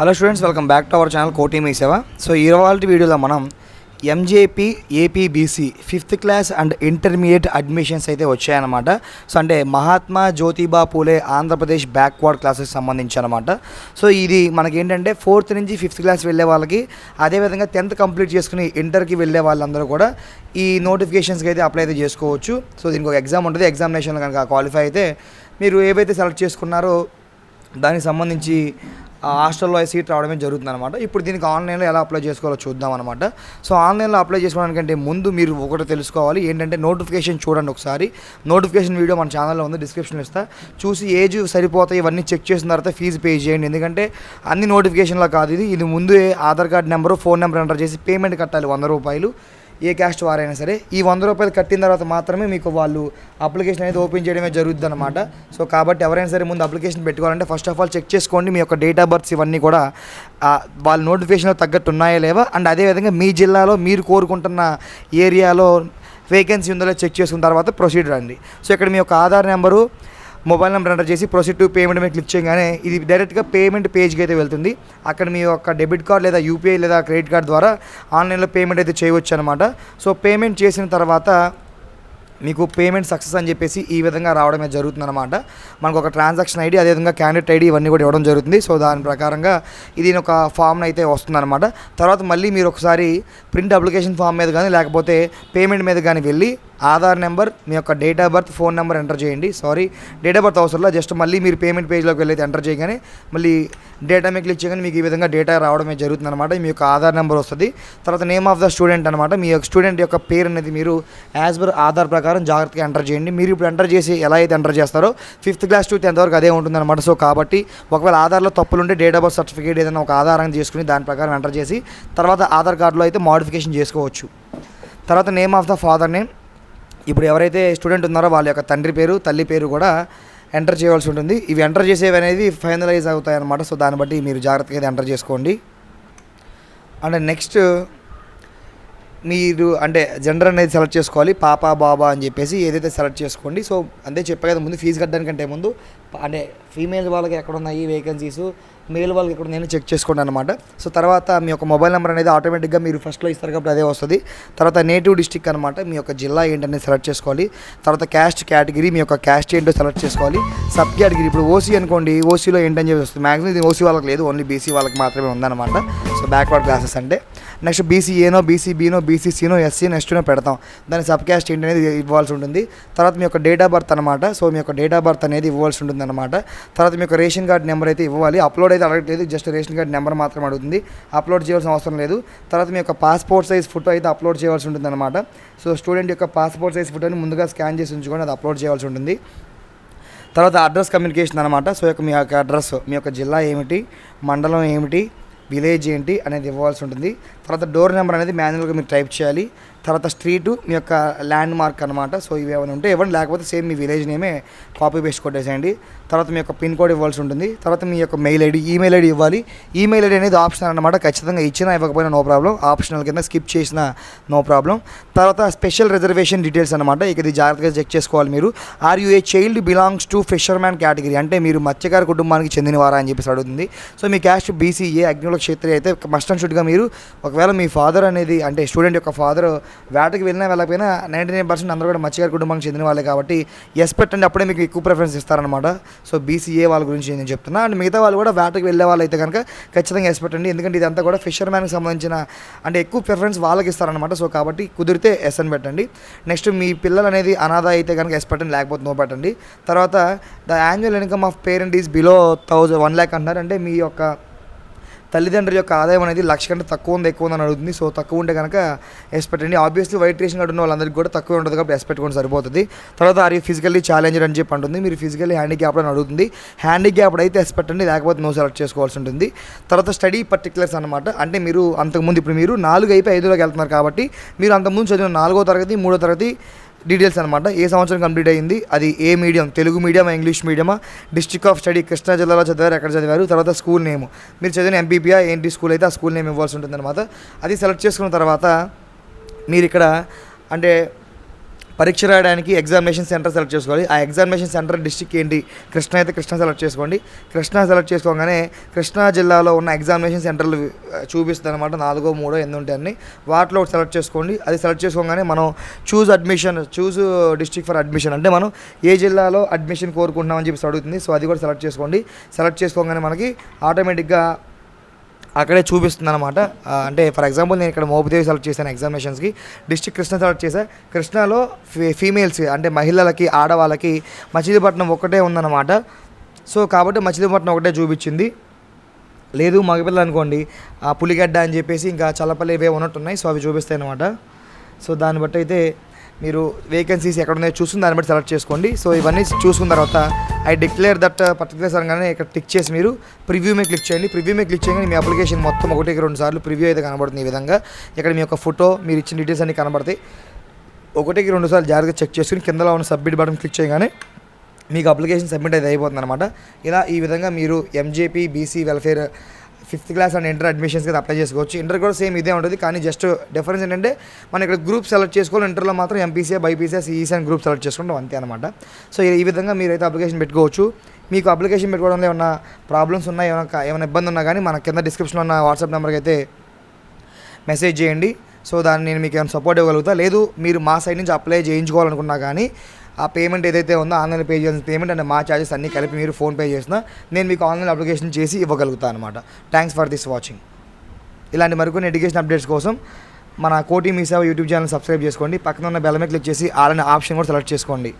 Hello students welcome back to our channel Koti మీ సేవ so ఇవాళ వీడియోలో మనం MJP APBC fifth class and intermediate admissions అయితే వచ్చాయన్నమాట. సో అంటే మహాత్మా జ్యోతిబా పూలే ఆంధ్రప్రదేశ్ బ్యాక్వర్డ్ క్లాసెస్ సంబంధించి అనమాట సో ఇది మనకి ఏంటంటే ఫోర్త్ నుంచి ఫిఫ్త్ క్లాస్ వెళ్ళే వాళ్ళకి అదేవిధంగా టెన్త్ కంప్లీట్ చేసుకుని ఇంటర్కి వెళ్ళే వాళ్ళందరూ కూడా ఈ నోటిఫికేషన్స్కి అయితే అప్లై అయితే చేసుకోవచ్చు. సో దీనికి ఒక ఎగ్జామ్ ఉంటుంది. ఎగ్జామినేషన్ కనుక క్వాలిఫై అయితే మీరు ఏవైతే సెలెక్ట్ చేసుకున్నారో దానికి సంబంధించి హాస్టల్లో సీట్ రావడమే జరుగుతుంది అనమాట ఇప్పుడు దీనికి ఆన్లైన్లో ఎలా అప్లై చేసుకోవాలో చూద్దాం అనమాట సో ఆన్లైన్లో అప్లై చేసుకోవడానికంటే ముందు మీరు ఒకటి తెలుసుకోవాలి. ఏంటంటే నోటిఫికేషన్ చూడండి ఒకసారి. నోటిఫికేషన్ వీడియో మన ఛానల్లో ఉంది డిస్క్రిప్షన్ ఇస్తా. చూసి ఏజ్ సరిపోతాయి ఇవన్నీ చెక్ చేసిన తర్వాత ఫీజు పే చేయండి. ఎందుకంటే అన్ని నోటిఫికేషన్లో కాదు ఇది. ఇది ముందు Aadhaar card number phone number enter చేసి పేమెంట్ కట్టాలి వంద రూపాయలు. ఏ క్యాస్ట్ వారైనా సరే ఈ వంద రూపాయలు కట్టిన తర్వాత మాత్రమే మీకు వాళ్ళు అప్లికేషన్ అనేది ఓపెన్ చేయడమే జరుగుతుంది అనమాట సో కాబట్టి ఎవరైనా సరే ముందు అప్లికేషన్ పెట్టుకోవాలంటే ఫస్ట్ ఆఫ్ ఆల్ చెక్ చేసుకోండి. మీ యొక్క డేట్ ఆఫ్ బర్త్స్ ఇవన్నీ కూడా వాళ్ళ నోటిఫికేషన్లో తగ్గట్టు ఉన్నాయా లేవా? అండ్ అదేవిధంగా మీ జిల్లాలో మీరు కోరుకుంటున్న ఏరియాలో వేకెన్సీ ఉందో చెక్ చేసుకున్న తర్వాత ప్రొసీడర్ అండి. సో ఇక్కడ మీ యొక్క Aadhaar number mobile number enter చేసి ప్రొసీడ్ టు పేమెంట్ మీద క్లిక్ చేయగానే ఇది డైరెక్ట్గా పేమెంట్ పేజ్కి అయితే వెళ్తుంది. అక్కడ మీ యొక్క డెబిట్ కార్డ్ లేదా యూపీఐ లేదా క్రెడిట్ కార్డ్ ద్వారా ఆన్లైన్లో పేమెంట్ అయితే చేయవచ్చు అనమాట సో పేమెంట్ చేసిన తర్వాత మీకు పేమెంట్ సక్సెస్ అని చెప్పేసి ఈ విధంగా రావడమే జరుగుతుందన్నమాట. మనకు ఒక ట్రాన్సాక్షన్ ఐడి అదేవిధంగా క్యాండిడేట్ ఐడి ఇవన్నీ కూడా ఇవ్వడం జరుగుతుంది. సో దాని ప్రకారంగా ఇది ఒక ఫామ్ అయితే వస్తుందన్నమాట. తర్వాత మళ్ళీ మీరు ఒకసారి ప్రింట్ అప్లికేషన్ ఫామ్ మీద కానీ లేకపోతే పేమెంట్ మీద కానీ వెళ్ళి ఆధార్ నెంబర్ మీ యొక్క date of birth phone number enter చేయండి. సారీ డేట్ ఆఫ్ బర్త్ అవసరంలో జస్ట్ మళ్ళీ మీరు పేమెంట్ పేజ్లోకి వెళ్ళి ఎంటర్ చేయగానే మళ్ళీ డేటా మీకు క్లిక్ చేయగానే మీకు ఈ విధంగా డేటా రావడమే జరుగుతుంది అనమాట మీ యొక్క ఆధార్ నెంబర్ వస్తుంది. తర్వాత నేమ్ ఆఫ్ ద స్టూడెంట్ అనమాట మీ యొక్క స్టూడెంట్ యొక్క పేరు అనేది మీరు యాజ్ పర్ ఆధార్ ప్రకారం జాగ్రత్తగా ఎంటర్ చేయండి. మీరు ఇప్పుడు ఎంటర్ చేసి ఎలా అయితే ఎంటర్ చేస్తారో ఫిఫ్త్ క్లాస్ టు టెన్త్ వరకు అదే ఉంటుంది అనమాట సో కాబట్టి ఒకవేళ ఆధార్లో తప్పులుంటే డేట్ ఆఫ్ బర్త్ సర్టిఫికేట్ ఏదైనా ఒక ఆధారం చేసుకుని దాని ప్రకారం ఎంటర్ చేసి తర్వాత ఆధార్ కార్డులో అయితే మాడిఫికేషన్ చేసుకోవచ్చు. తర్వాత name of the father name. ఇప్పుడు ఎవరైతే స్టూడెంట్ ఉన్నారో వాళ్ళ యొక్క తండ్రి పేరు తల్లి పేరు కూడా ఎంటర్ చేయవలసి ఉంటుంది. ఇవి ఎంటర్ చేసేవి అనేది ఫైనలైజ్ అవుతాయి అన్నమాట సో దాన్ని బట్టి మీరు జాగ్రత్తగా ఎంటర్ చేసుకోండి. అండ్ నెక్స్ట్ మీరు అంటే జెండర్ అనేది సెలెక్ట్ చేసుకోవాలి పాప బాబా అని చెప్పేసి ఏదైతే సెలెక్ట్ చేసుకోండి. సో అంతే చెప్పే కదా ముందు ఫీజు కట్టడానికంటే ముందు అంటే ఫీమేల్ వాళ్ళకి ఎక్కడ ఉన్నాయి వేకెన్సీస్ మేల్ వాళ్ళకి ఎక్కడ నేను చెక్ చేసుకోండి అనమాట సో తర్వాత మీ యొక్క మొబైల్ నెంబర్ అనేది ఆటోమేటిక్గా మీరు ఫస్ట్లో ఇస్తారు కాబట్టి అదే వస్తుంది. తర్వాత నేటివ్ డిస్టిక్ అనమాట మీ యొక్క జిల్లా ఏంటనేది సెలెక్ట్ చేసుకోవాలి. తర్వాత క్యాస్ట్ కేటగిరీ మీ యొక్క క్యాస్ట్ ఏంటో సెలెక్ట్ చేసుకోవాలి. సబ్ కేటగిరీ ఇప్పుడు ఓసీ అనుకోండి ఓసీలో ఏంటని చెప్పి వస్తుంది. మ్యాక్సిమం ఇది ఓసీ వాళ్ళకి లేదు ఓన్లీ బీసీ వాళ్ళకి మాత్రమే ఉందన్నమాట. సో బ్యాక్వర్డ్ క్లాసెస్ అంటే. నెక్స్ట్ బీసీఏనో బీసీబీనో బీసీసీనో ఎస్సీ నెక్స్ట్నో పెడతాం. దాని సబ్ క్యాస్ట్ ఏంటి అనేది ఇవ్వాల్సి ఉంటుంది. తర్వాత మీ యొక్క డేట్ ఆఫ్ బర్త్ అనమాట సో మీ యొక్క డేట్ ఆఫ్ బర్త్ అనేది ఇవ్వాల్సి ఉంటుంది అనమాట తర్వాత మీ యొక్క రేషన్ కార్డ్ నెంబర్ అయితే ఇవ్వాలి. అప్లోడ్ అయితే అడగట్లేదు. జస్ట్ రేషన్ కార్డ్ నెంబర్ మాత్రం అడుగుతుంది. అప్లోడ్ చేయాల్సిన అవసరం లేదు. తర్వాత మీ యొక్క పాస్పోర్ట్ సైజ్ ఫోటో అయితే అప్లోడ్ చేయాల్సి ఉంటుంది అనమాట సో స్టూడెంట్ యొక్క పాస్పోర్ట్ సైజ్ ఫోటోని ముందుగా స్కాన్ చేసి ఉంచుకొని అది అప్లోడ్ చేయాల్సి ఉంటుంది. తర్వాత అడ్రస్ కమ్యూనికేషన్ అనమాట సో యొక్క మీ యొక్క అడ్రస్ మీ యొక్క జిల్లా ఏమిటి మండలం ఏమిటి విలేజ్ ఏంటి అనేది ఇవ్వాల్సి ఉంటుంది. తర్వాత డోర్ నెంబర్ అనేది మాన్యువల్గా మీరు టైప్ చేయాలి. తర్వాత స్ట్రీటు మీ యొక్క ల్యాండ్ మార్క్ అనమాట సో ఇవి ఏమైనా ఉంటే ఇవ్వండి. లేకపోతే సేమ్ మీ విలేజ్ నేమే కాపీ పేస్ట్ కొట్టేసేయండి. తర్వాత మీ యొక్క పిన్ కోడ్ ఇవ్వాల్సి ఉంటుంది. తర్వాత మీ యొక్క మెయిల్ ఐడి ఈమెయిల్ ఐడి ఇవ్వాలి. ఈమెయిల్ ఐడి అనేది ఆప్షనల్ అనమాట ఖచ్చితంగా ఇచ్చినా ఇవ్వకపోయినా నో ప్రాబ్లం. ఆప్షనల్ కింద స్కిప్ చేసిన నో ప్రాబ్లం. తర్వాత స్పెషల్ రిజర్వేషన్ డీటెయిల్స్ అనమాట ఇక ఇది జాగ్రత్తగా చెక్ చేసుకోవాలి మీరు. Are you a child belongs to fisherman category? అంటే మీరు మత్స్యకార కుటుంబానికి చెందినవారా అని చెప్పేసి అడుగుతుంది. సో మీ క్యాస్ట్ బీసీఏ అగ్నిలో క్షేత్రి అయితే మస్ట్ అండ్ షుడ్గా మీరు ఒక ఒకవేళ మీ ఫాదర్ అనేది అంటే స్టూడెంట్ యొక్క ఫాదర్ వేటకి వెళ్ళినా వెళ్ళకపోయినా నైంటీ నైన్ పర్సెంట్ అందరూ కూడా మత్స్యకార కుటుంబానికి చెందిన వాళ్ళే కాబట్టి ఎస్ పెట్టండి అప్పుడే మీకు ఎక్కువ ప్రిఫరెన్స్ ఇస్తారనమాట సో బీసీఏ వాళ్ళ గురించి నేను చెప్తున్నా. అండ్ మిగతా వాళ్ళు కూడా వేటకి వెళ్ళే వాళ్ళు అయితే కనుక ఖచ్చితంగా ఎస్ పెట్టండి. ఎందుకంటే ఇదంతా కూడా ఫిషర్ మ్యాన్కి సంబంధించిన అంటే ఎక్కువ ప్రిఫరెన్స్ వాళ్ళకి ఇస్తారనమాట సో కాబట్టి కుదిరితే ఎస్ అని పెట్టండి. నెక్స్ట్ మీ పిల్లలు అనేది అనాథ అయితే కనుక ఎస్ పెట్టండి లేకపోతే నో పెట్టండి. తర్వాత the annual income of parent is below thousand one lakh అంటున్నారు. అంటే మీ యొక్క తల్లిదండ్రుల యొక్క ఆదాయం అనేది లక్ష కంటే తక్కువ ఉంది ఎక్కువ ఉందని అడుగుతుంది. సో తక్కువ ఉంటే కనుక ఎస్ పెట్టండి ఆబ్వియస్లీ వైట్ రేషన్ కార్డు ఉన్న వాళ్ళందరికీ కూడా తక్కువ ఉంటుంది కాబట్టి ఎస్ పెట్టుకోండి సరిపోతుంది. తర్వాత ఆర్ యూ ఫిజికల్లీ ఛాలెంజర్ అని చెప్పి అంటుంది. మీరు ఫిజికల్లీ హ్యాండిక్యాప్డ్ అని అడుగుతుంది. హ్యాండిక్యాప్డ్ అయితే ఎస్ పెట్టండి లేకపోతే నో సెలెక్ట్ చేసుకోవాల్సి ఉంటుంది. తర్వాత స్టడీ పర్టికులర్స్ అనమాట అంటే మీరు అంతకుముందు ఇప్పుడు మీరు నాలుగు అయిపోయి ఐదులోకి వెళ్తున్నారు కాబట్టి మీరు అంతకుముందు చదివిన నాలుగో తరగతి మూడో తరగతి డీటెయిల్స్ అనమాట ఏ సంవత్సరం కంప్లీట్ అయ్యింది? అది ఏ మీడియం? తెలుగు మీడియమా ఇంగ్లీష్ మీడియమా? డిస్ట్రిక్ట్ ఆఫ్ స్టడీ కృష్ణా జిల్లాలో చదివారు ఎక్కడ చదివారు? తర్వాత స్కూల్ నేమ్. మీరు చదివిన ఎంపీపీఆ ఏంటి? స్కూల్ అయితే ఆ స్కూల్ నేమ్ ఇవ్వాల్సి ఉంటుంది అనమాట అది సెలెక్ట్ చేసుకున్న తర్వాత మీరు ఇక్కడ అంటే పరీక్ష రాయడానికి ఎగ్జామినేషన్ సెంటర్ సెలెక్ట్ చేసుకోవాలి. ఆ ఎగ్జామినేషన్ సెంటర్ డిస్టిక్ ఏంటి? కృష్ణ అయితే కృష్ణ సెలెక్ట్ చేసుకోండి. కృష్ణ సెలెక్ట్ చేసుకోగానే కృష్ణా జిల్లాలో ఉన్న ఎగ్జామినేషన్ సెంటర్లు చూపిస్తుంది అనమాట నాలుగో మూడో ఎన్ని ఉంటాయని వాటిలో ఒకటి సెలెక్ట్ చేసుకోండి. అది సెలెక్ట్ చేసుకోగానే మనం choose admission choose district for admission. అంటే మనం ఏ జిల్లాలో అడ్మిషన్ కోరుకుంటున్నామని చెప్పేసి అడుగుతుంది. సో అది కూడా సెలెక్ట్ చేసుకోండి. సెలెక్ట్ చేసుకోగానే మనకి ఆటోమేటిక్గా అక్కడే చూపిస్తుంది అనమాట అంటే ఫర్ ఎగ్జాంపుల్ నేను ఇక్కడ మోపిదేవి సెలెక్ట్ చేశాను ఎగ్జామినేషన్స్కి డిస్ట్రిక్ట్ కృష్ణ సెలెక్ట్ చేశాను కృష్ణాలో ఫీ ఫీమేల్స్ అంటే మహిళలకి ఆడవాళ్ళకి మచిలీపట్నం ఒక్కటే ఉందన్నమాట. సో కాబట్టి మచిలీపట్నం ఒకటే చూపించింది. లేదు మగపిల్లలు అనుకోండి. ఆ పులిగడ్డ అని చెప్పేసి ఇంకా చల్లపల్లి ఇవే ఉన్నట్టున్నాయి. సో అవి చూపిస్తాయి అనమాట సో దాన్ని బట్టి అయితే మీరు వేకెన్సీస్ ఎక్కడ ఉన్నాయో చూసుకుని దాన్ని బట్టి సెలెక్ట్ చేసుకోండి. సో ఇవన్నీ చూసుకున్న తర్వాత ఐ డిక్లేర్ దట్ పర్టికులర్ సరంగానే ఇక్కడ టిక్ చేసి మీరు ప్రివ్యూ మీద క్లిక్ చేయండి. ప్రివ్యూ మీద క్లిక్ చేయగానే మీ అప్లికేషన్ మొత్తం ఒకటికి రెండు సార్లు ప్రివ్యూ అయితే కనబడుతుంది ఈ విధంగా. ఇక్కడ మీ యొక్క ఫోటో మీరు ఇచ్చిన డీటెయిల్స్ అన్ని కనబడతాయి. ఒకటికి రెండు సార్లు జాగ్రత్తగా చెక్ చేసుకుని కిందలో ఉన్న సబ్మిట్ బటన్ క్లిక్ చేయగానే మీకు అప్లికేషన్ సబ్మిట్ అయితే అయిపోతుంది అనమాట ఇలా ఈ విధంగా మీరు MJP BC welfare fifth class and inter అడ్మిషన్స్కి apply చేసుకోవచ్చు. ఇంటర్ కూడా సేమ్ ఇదే ఉంటుంది కానీ జస్ట్ డిఫరెన్స్ ఏంటంటే మనం ఇక్కడ గ్రూప్ సెలెక్ట్ చేసుకోవాలి ఇంటర్లో మాత్రం ఎంపీసీ బైపీసీఏ సిఈసీ అని గ్రూప్ సెలెక్ట్ చేసుకుంటాం అంతే అనమాట సో ఈ విధంగా మీరైతే అప్లికేషన్ పెట్టుకోవచ్చు. మీకు అప్లికేషన్ పెట్టుకోవడంలో ఏమైనా ప్రాబ్లమ్స్ ఉన్నా ఏమైనా ఏమైనా ఇబ్బంది ఉన్నా కానీ మన కింద డిస్క్రిప్షన్లో ఉన్న వాట్సాప్ నెంబర్కి అయితే మెసేజ్ చేయండి. సో దాన్ని నేను మీకు ఏమైనా సపోర్ట్ ఇవ్వగలుగుతా. లేదు మీరు మా సైడ్ నుంచి అప్లై చేయించుకోవాలనుకున్నా కానీ ఆ పేమెంట్ ఏదైతే ఉందో ఆన్లైన్ పే చేయాల్సిన పేమెంట్ అండ్ మా ఛార్జెస్ అన్నీ కలిపి మీరు ఫోన్పే చేసినా నేను మీకు ఆన్లైన్ అప్లికేషన్ చేసి ఇవ్వగలుగుతాను అనమాట థ్యాంక్స్ ఫర్ దిస్ వాచింగ్ ఇలాంటి మరికొన్ని ఎడ్యుకేషన్ అప్డేట్స్ కోసం మన కోటి మీ సేవ యూట్యూబ్ ఛానల్ సబ్స్క్రైబ్ చేసుకోండి. పక్కన ఉన్న బెల్ మీద క్లిక్ చేసి ఆల్ అనే ఆప్షన్ కూడా సెలెక్ట్ చేసుకోండి.